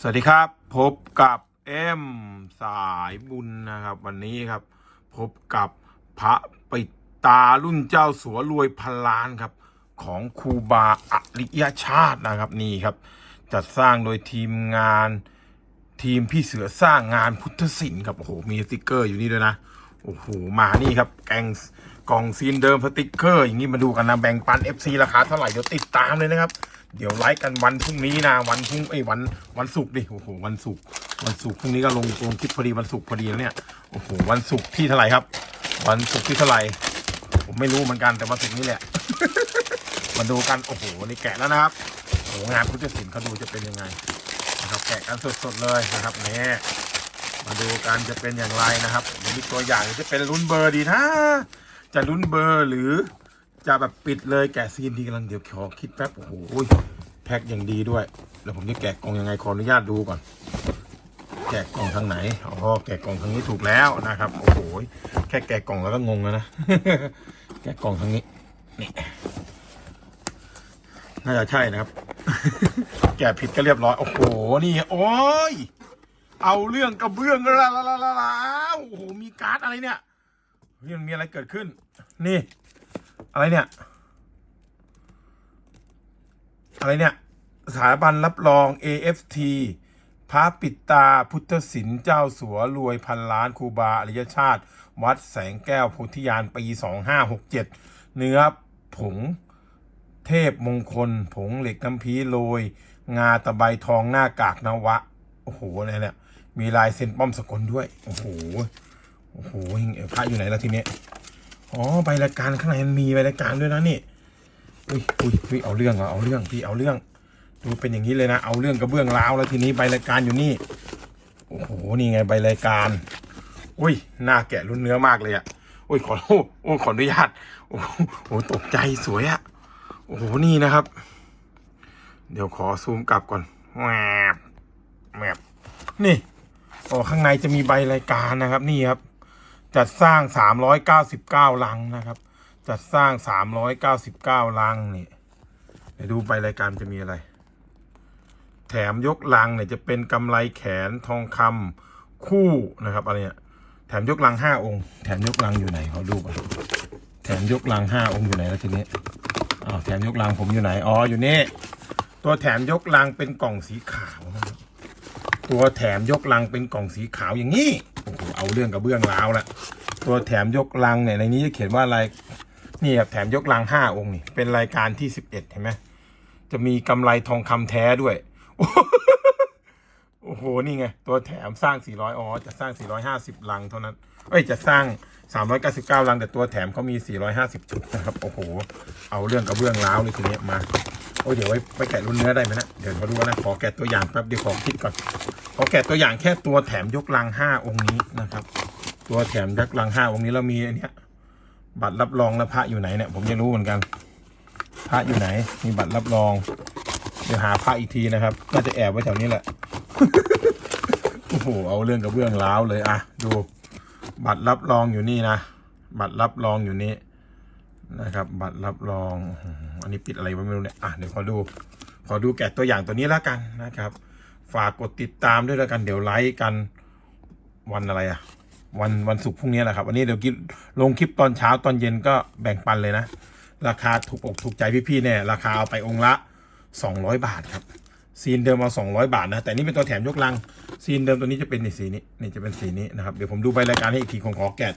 สวัสดีครับพบกับเอ็มสายบุญนะครับ วันนี้ครับ พบกับพระปิดตารุ่นเจ้าสัวรวยพันล้านครับ ของครูบาอริยชาตินะครับนี่ครับ จัดสร้างโดยทีมงานทีมพี่เสือสร้างงานพุทธศิลป์ครับโอ้โหมีสติกเกอร์อยู่นี่ด้วยนะโอ้โหมานี่ครับแกงกล่องซีนเดิมสติกเกอร์ อย่างนี้มาดูกันนะแบ่งปัน FC ราคาเท่าไหร่เดี๋ยวติดตามเลยนะครับ เดี๋ยวไลฟ์กันวันพรุ่งนี้นะวันพรุ่งไอ้วันวันศุกร์ดิโอ้โหวันศุกร์วันศุกร์พรุ่งนี้ก็ลงลงคลิปพอดีวันศุกร์พอดีแล้วเนี่ยโอ้โหวันศุกร์ที่เท่าไหร่ครับ วันศุกร์ที่เท่าไหร่ผมไม่รู้เหมือนกันแต่วันศุกร์นี้แหละ มาดูกันโอ้โหนี่แกะแล้วนะครับโอ้โหงานพุทธศิลป์เขาดูจะเป็นยังไงนะครับแกะกันสดๆเลยนะครับนี่มาดูกันจะเป็นอย่างไรนะครับมีตัวอย่างจะเป็นลุ้นเบอร์ดีนะจะลุ้นเบอร์หรือจะแบบปิดเลยแกะซีนทีกำลังเดี๋ยวขอคิดแป๊บโอ้โห แพ็คอย่างดีด้วย แล้วผมจะแกะกล่องยังไงขออนุญาตดูก่อน แกะกล่องทางไหนอ๋อแกะกล่องทางนี้ถูกแล้วนะครับ โอ้โหแค่แกะกล่องแล้วก็งงแล้วนะ แกะกล่องทางนี้ นี่ น่าจะใช่นะครับ แกะผิดก็เรียบร้อย โอ้โห นี่ โอ้ย เอาเรื่องกระเบื้องละละละละละโอ้โห มีการ์ดอะไรเนี่ยเรื่องมีอะไรเกิดขึ้น นี่ อะไรเนี่ย อะไรเนี่ย สถาบันรับรอง AFT พระปิดตาพุทธศิลป์เจ้าสัวรวยพันล้านครูบาอริยชาติ วัดแสงแก้วโพธิญาณปี 2567 เนื้อผงเทพมงคล ผงเหล็กน้ำพีโรย งาตะไบทองหน้ากากนวะ โอ้โหอะไรเนี่ย มีลายเซ็นป้อมสกลด้วย โอ้โห โอ้โหพระอยู่ไหนแล้วทีเนี้ยอ๋อใบรายการข้างในมันมีใบรายการด้วยนะนี่ อุ้ยอุ้ยอุ้ยเอาเรื่องเหรอเอาเรื่องพี่เอาเรื่อง ดูเป็นอย่างนี้เลยนะ เอาเรื่องกระเบื้องร้าวแล้วทีนี้ใบรายการอยู่นี่ โอ้โห นี่ไงใบรายการ อุ้ย หน้าแกะรุ่นเนื้อมากเลยอะอุ้ยขอโทษโอ้ขออนุญาต โอ้โห ตกใจสวยอะโอ้โห นี่นะครับ เดี๋ยวขอซูมกลับก่อนแมบแมบนี่อ๋อข้างในจะมีใบรายการนะครับ นี่ครับ จัดสร้าง399ลังนะครับ จัดสร้าง399ลังนี่เดี๋ยวดูไปรายการจะมีอะไร มยกลังเนี่ยจะเป็นกำไรแขนทองคำคู่นะครับอะไรเนี่ยแถมยกลังห้าองค์ แถมยกลังอยู่ไหนเขอดูก่อนแถมยกลังห้าองค์อยู่ไหนแล้วทีนี้อ้าวแถมยกลังผมอยู่ไหนอ๋ออยู่นี่ตัวแถมยกลังเป็นกล่องสีขาวนะครับตัวแถมยกลังเป็นกล่องสีขาวอย่างนี้โอ้โหเอาเรื่องกับเบื้องร้าวละตัวแถมยกลังเนี่ยในนี้จะเขียนว่าอะไรนี่ครับแถมยกลังห้าองค์นี่เป็นรายการที่สิบเอ็ดเห็นไหมจะมีกำไรทองคำแท้ด้วย โอ้โห นี่ไง ตัวแถมสร้าง 400 อ๋อ จะสร้าง 450 ลังเท่านั้น เอ้ย จะสร้าง 399 ลัง แต่ตัวแถมเขามี 450 ชุดนะครับ โอ้โห เอาเรื่องกับเบื้องร้าวเลยทีนี้มา โอ้เดี๋ยวไว้ไปแกะรุ่นเนื้อได้ไหมนะ เดี๋ยวมาดูนะ ขอแกะตัวอย่างแป๊บเดียวขอคิดก่อน ขอแกะตัวอย่างแค่ตัวแถมยกลังห้าองค์นี้นะครับ ตัวแถมยกลังห้าองค์นี้เรามีอันเนี้ย บัตรรับรองและพระอยู่ไหนเนี่ย ผมจะรู้เหมือนกัน พระอยู่ไหน มีบัตรรับรอง เดี๋ยวหาพระอีกทีนะครับ น่าจะแอบไว้แถวนี้แหละ โอ้โห เอาเรื่องกับเบื้องร้าวเลยอะดู บัตรรับรองอยู่นี่นะ บัตรรับรองอยู่นี่นะครับ บัตรรับรอง อันนี้ปิดอะไรไว้ไม่รู้เนี่ย อะ เดี๋ยวขอดู ขอดูแกะตัวอย่างตัวนี้แล้วกันนะครับ ฝากกดติดตามด้วยแล้วกัน เดี๋ยวไลฟ์กันวันอะไรอะวันวันศุกร์พรุ่งนี้แหละครับ วันนี้เดี๋ยวกิลงคลิปตอนเช้าตอนเย็นก็แบ่งปันเลยนะ ราคาถูกอกถูกใจพี่ๆเนี่ยราคาเอาไปองค์ละ 200 บาทครับซีนเดิมเอา200 บาทนะแต่นี่เป็นตัวแถมยกลังซีนเดิมตัวนี้จะเป็นในสีนี้นี่จะเป็นสีนี้นะครับเดี๋ยวผมดูใบรายการให้อีกทีของขอแกะ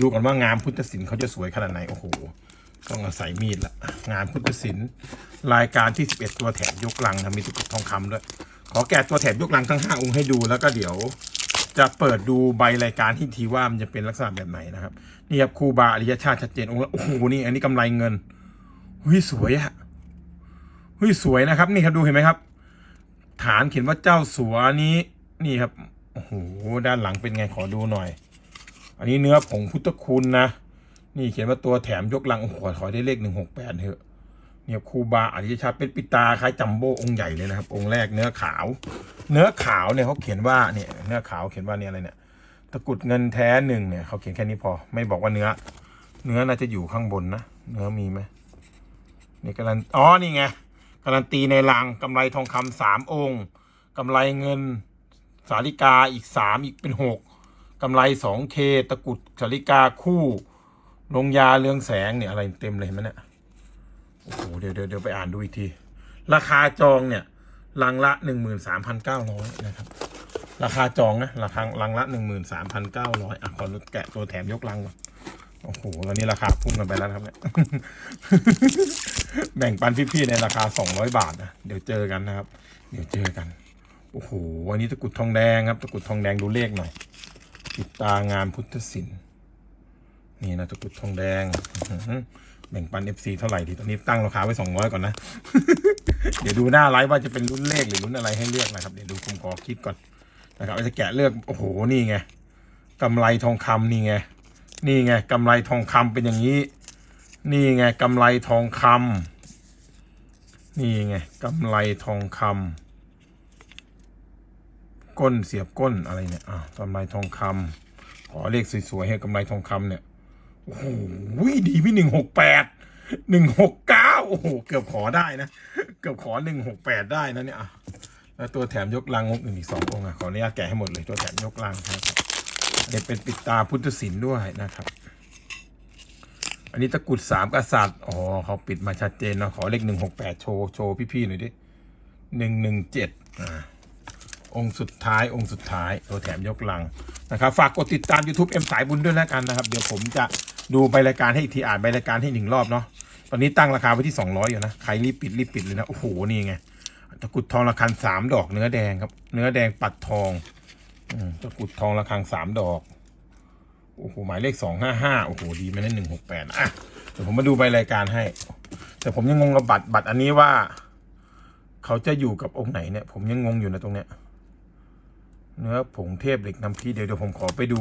ดูก่อนว่างามพุทธศิลป์เขาจะสวยขนาดไหนโอ้โหต้องอาศัยมีดละงานพุทธศิลป์รายการที่ 11 ตัวแถมยกลังนะมีตุกทองคำด้วยขอแกะตัวแถมยกลังทั้ง 5 องค์ให้ดูแล้วก็เดี๋ยวจะเปิดดูใบรายการที่ทีว่ามันจะเป็นลักษณะแบบไหนนะครับนี่ครับครูบาอริยชาติชัดเจนองค์ละโอ้โหนี่อันนี้กำไรเงินเฮ้ยสวยอะ เฮ้ยสวยนะครับนี่ครับดูเห็นไหมครับ ฐานเขียนว่าเจ้าสัวนี้ นี่ครับโอ้โหด้านหลังเป็นไงขอดูหน่อย อันนี้เนื้อผงพุทธคุณนะนี่เขียนว่าตัวแถมยกลังโอ้โหขอได้เลขหนึ่งหกแปดเถอะเนี่ยคูบาอริยชาติเป็นปิตาคล้ายจัมโบ้องค์ใหญ่เลยนะครับ องค์แรกเนื้อขาว เนื้อขาวเนี่ยเขาเขียนว่าเนี่ยเนื้อขาวเขียนว่าเนี่ยอะไรเนี่ยตะกุดเงินแท้หนึ่งเนี่ยเขาเขียนแค่นี้พอ ไม่บอกว่าเนื้อ เนื้อน่าจะอยู่ข้างบนนะเนื้อมีไหมนี่การันอ๋อนี่ไง การันตีในลังกำไรทองคำสามองค์กำไรเงินสาริกาอีกสามอีกเป็นหกกำไรสองเคตะกุดสาริกาคู่ ลงยาเรืองแสงเนี่ยอะไรเต็มเลยเห็นไหมเนี่ยโอ้โหเดี๋ยวเดี๋ยวเดี๋ยวไปอ่านดูอีกที ราคาจองเนี่ยลังละหนึ่งหมื่นสามพันเก้าร้อยนะครับ ราคาจองนะ ราคาลังละหนึ่งหมื่นสามพันเก้าร้อยอะขอแกะตัวแถมยกลังก่อน โอ้โหตอนนี้ราคาพุ่งกันไปแล้วครับเนี่ยแบ่งปันพี่ๆในราคาสองร้อยบาทนะเดี๋ยวเจอกันนะครับ เดี๋ยวเจอกัน โอ้โหวันนี้ตะกุดทองแดงครับ ตะกุดทองแดงดูเลขหน่อยปิดตางามพุทธศิลป์นี่นะตะกุดทองแดงแบ่งปัน FC เท่าไหร่ดีตอนนี้ตั้งราคาไว้สองร้อยก่อนนะ เดี๋ยวดูหน้าไลฟ์ว่าจะเป็นรุ่นเลขหรือรุ่นอะไรให้เลือกนะครับ เดี๋ยวดูผมขอคิดก่อนนะครับจะแกะเลือกโอ้โหนี่ไงกำไรทองคำนี่ไง นี่ไงกำไรทองคำเป็นอย่างนี้ นี่ไงกำไรทองคำนี่ไงกำไรทองคำก้นเสียบก้นอะไรเนี่ยอะกำไรทองคำขอเลขสวยๆให้กำไรทองคำเนี่ยโอ้โหดีพี่หนึ่งหกแปดหนึ่งหกเก้าโอ้โหเกือบขอได้นะ เกือบขอหนึ่งหกแปดได้นะเนี่ยอะแล้วตัวแถมยกลังงกอีกสององค์อะขออนุญาตแกะให้หมดเลยตัวแถมยกลังนะครับ เดี๋ยวเป็นปิดตาพุทธศิลป์ด้วยนะครับ อันนี้ตะกุดสามกษัตริย์อ๋อเขาปิดมาชัดเจนเนาะขอเลขหนึ่งหกแปดโชว์โชว์พี่ๆหน่อยดิหนึ่งหนึ่งเจ็ดอ่าองค์สุดท้ายองค์สุดท้ายตัวแถมยกลังนะครับ ฝากกดติดตาม YouTube เอ็มสายบุญด้วยแล้วกันนะครับ เดี๋ยวผมจะดูใบรายการให้อีกทีอ่านใบรายการให้หนึ่งรอบเนาะตอนนี้ตั้งราคาไว้ที่สองร้อยอยู่นะ ใครรีบปิดรีบปิดเลยนะ โอ้โห นี่ไงตะกุดทองระฆังสามดอกเนื้อแดงครับ เนื้อแดงปัดทอง ตะกุดทองระฆังสามดอก โอ้โห หมายเลขสองห้าห้าโอ้โห ดีไมนั่นหนึ่งหกแปดอะเดี๋ยวผมมาดูใบรายการให้ แต่ผมยังงงกับบัตรบัตรอันนี้ว่า เขาจะอยู่กับองค์ไหนเนี่ย ผมยังงงอยู่นะตรงเนี้ย เนื้อผงเทพเหล็กน้ำพีเดี๋ยวเดี๋ยวผมขอไปดู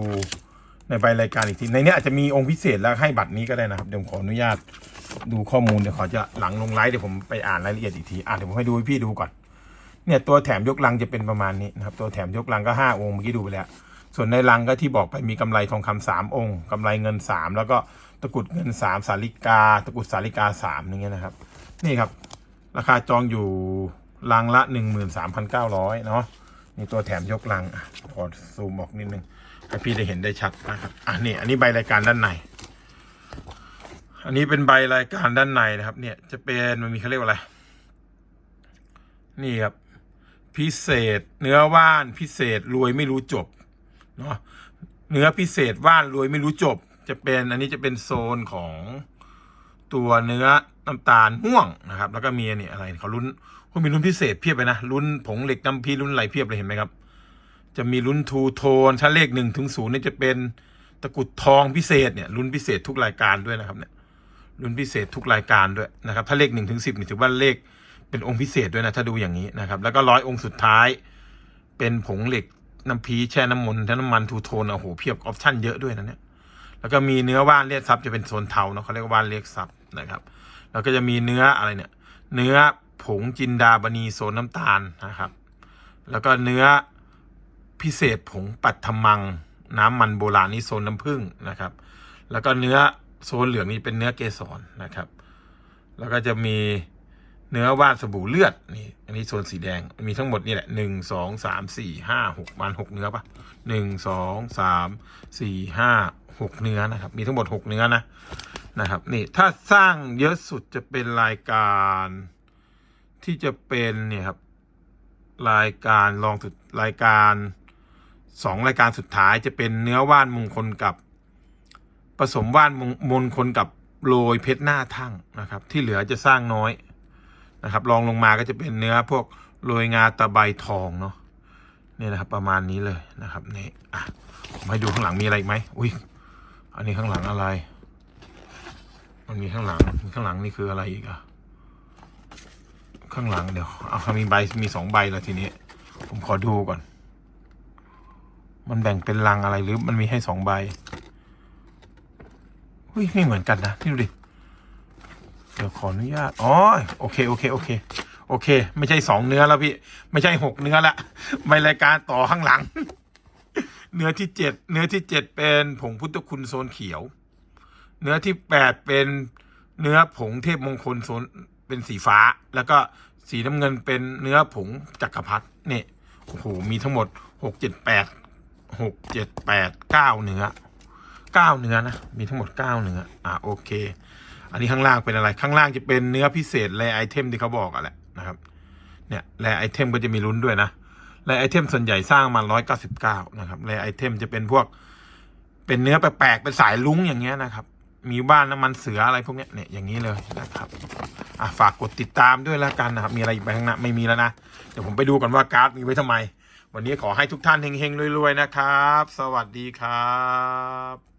ในใบรายการอีกที ในเนี้ยอาจจะมีองค์พิเศษแล้วให้บัตรนี้ก็ได้นะครับ เดี๋ยวผมขออนุญาตดูข้อมูลเดี๋ยวขอจะหลังลงไลฟ์เดี๋ยวผมไปอ่านรายละเอียดอีกที อะเดี๋ยวผมให้ดูให้พี่ดูก่อน เนี่ยตัวแถมยกลังจะเป็นประมาณนี้นะครับตัวแถมยกลังก็ห้าองค์เมื่อกี้ดูไปแล้ว ส่วนในลังก็ที่บอกไปมีกำไรทองคำสามองค์กำไรเงินสามแล้วก็ตะกุดเงินสามสาลิกา ตะกุดสาลิกาสามอย่างเงี้ยนะครับ นี่ครับ ราคาจองอยู่ลังละหนึ่งหมื่นสามพันเก้าร้อยเนาะนี่ตัวแถมยกลังอขอซูมออกนิดนึงให้พี่ได้เห็นได้ชัดนะครับอะนี่อันนี้ใบรายการด้านในอันนี้เป็นใบรายการด้านในนะครับ เนี่ยจะเป็นมันมีเขาเรียกว่าอะไร นี่ครับ พิเศษ เนื้อว่านพิเศษรวยไม่รู้จบเนาะเนื้อพิเศษว่านรวยไม่รู้จบ จะเป็นอันนี้จะเป็นโซนของตัวเนื้อน้ำตาลม่วงนะครับ แล้วก็มีนี่อะไรเขาลุ้นเขามีลุ้นพิเศษเพียบเลยนะลุ้นผงเหล็กน้ำพีลุ้นอะไรเพียบเลยเห็นไหมครับ จะมีลุ้นทูโทนถ้าเลขหนึ่งถึงศูนย์นี่จะเป็นตะกุดทองพิเศษเนี่ยลุ้นพิเศษทุกรายการด้วยนะครับเนี่ยลุ้นพิเศษทุกรายการด้วยนะครับ ถ้าเลขหนึ่งถึงสิบนี่ถือว่าเลข เป็นองค์พิเศษด้วยนะ ถ้าดูอย่างนี้นะครับ แล้วก็ร้อยองค์สุดท้าย เป็นผงเหล็กน้ำพีแช่น้ำมนต์แช่น้ำมันทูโทนโอ้โหเพียบออปชั่นเยอะด้วยนะเนี่ยแล้วก็มีเนื้อว่านเรียกทรัพย์จะเป็นโซนเทาเนาะเขาเรียกว่าว่านเรียกทรัพย์นะครับ แล้วก็จะมีเนื้ออะไรเนี่ย เนื้อผงจินดาบณีโซนน้ำตาลนะครับ แล้วก็เนื้อพิเศษผงปัดทมัง น้ำมันโบราณนี่โซนน้ำผึ้งนะครับ แล้วก็เนื้อโซนเหลืองนี่เป็นเนื้อเกสรนะครับ แล้วก็จะมี เนื้อว่านสบู่เลือดนี่อันนี้โซนสีแดงมีทั้งหมดนี่แหละหนึ่งสองสามสี่ห้าหกมันหกเนื้อปะหนึ่งสองสามสี่ห้าหกเนื้อนะครับ มีทั้งหมดหกเนื้อนะนะครับนี่ถ้าสร้างเยอะสุดจะเป็นรายการที่จะเป็นเนี่ยครับรายการรองสุดรายการสองรายการสุดท้ายจะเป็นเนื้อว่านมงคลกับผสมว่านมงมงคลกับโรยเพชรหน้าทั่งนะครับ ที่เหลือจะสร้างน้อย นะครับรองลงมาก็จะเป็นเนื้อพวกโรยงาตะไบทองเนาะนี่นะครับประมาณนี้เลยนะครับนี่อะผมให้ดูข้างหลังมีอะไรอีกไหมอุ้ยอันนี้ข้างหลังอะไร มันมีข้างหลังข้างหลังนี่คืออะไรอีกอะข้างหลังเดี๋ยวเอามีใบมีสองใบแล้วทีนี้ ผมขอดูก่อน มันแบ่งเป็นลังอะไรหรือมันมีให้สองใบอุ้ยไม่เหมือนกันนะนี่ดูดิ ดี๋ยวขออนุญาตอ๋อโอเคโอเคโอเค โอเค ไม่ใช่สองเนื้อแล้วพี่ ไม่ใช่หกเนื้อละใบรายการต่อข้างหลัง เนื้อที่เจ็ดเนื้อที่เจ็ดเป็นผงพุทธคุณโซนเขียว เนื้อที่แปดเป็นเนื้อผงเทพมงคลโซนเป็นสีฟ้า แล้วก็สีน้ำเงินเป็นเนื้อผงจักรพรรดินี่โอ้โหมีทั้งหมดหกเจ็ดแปดหกเจ็ดแปดเก้าเนื้อเก้าเนื้อนะมีทั้งหมดเก้าเนื้ออะโอเค อันนี้ข้างล่างเป็นอะไร ข้างล่างจะเป็นเนื้อพิเศษแรไอเทมที่เขาบอกอะแหละนะครับ เนี่ยแรไอเทมก็จะมีลุ้นด้วยนะแรไอเทมส่วนใหญ่สร้างมาร้อยเก้าสิบเก้านะครับแรไอเทมจะเป็นพวก เป็นเนื้อแปลกๆเป็นสายลุ้งอย่างเงี้ยนะครับ มีบ้านน้ำมันเสืออะไรพวกเนี้ยเนี่ยอย่างนี้เลยนะครับอะฝากกดติดตามด้วยแล้วกันนะครับ มีอะไรอีกไหมข้างหน้าไม่มีแล้วนะเดี๋ยวผมไปดูก่อนว่าการ์ดมีไว้ทำไม วันนี้ขอให้ทุกท่านเฮงๆรวยๆนะครับ สวัสดีครับ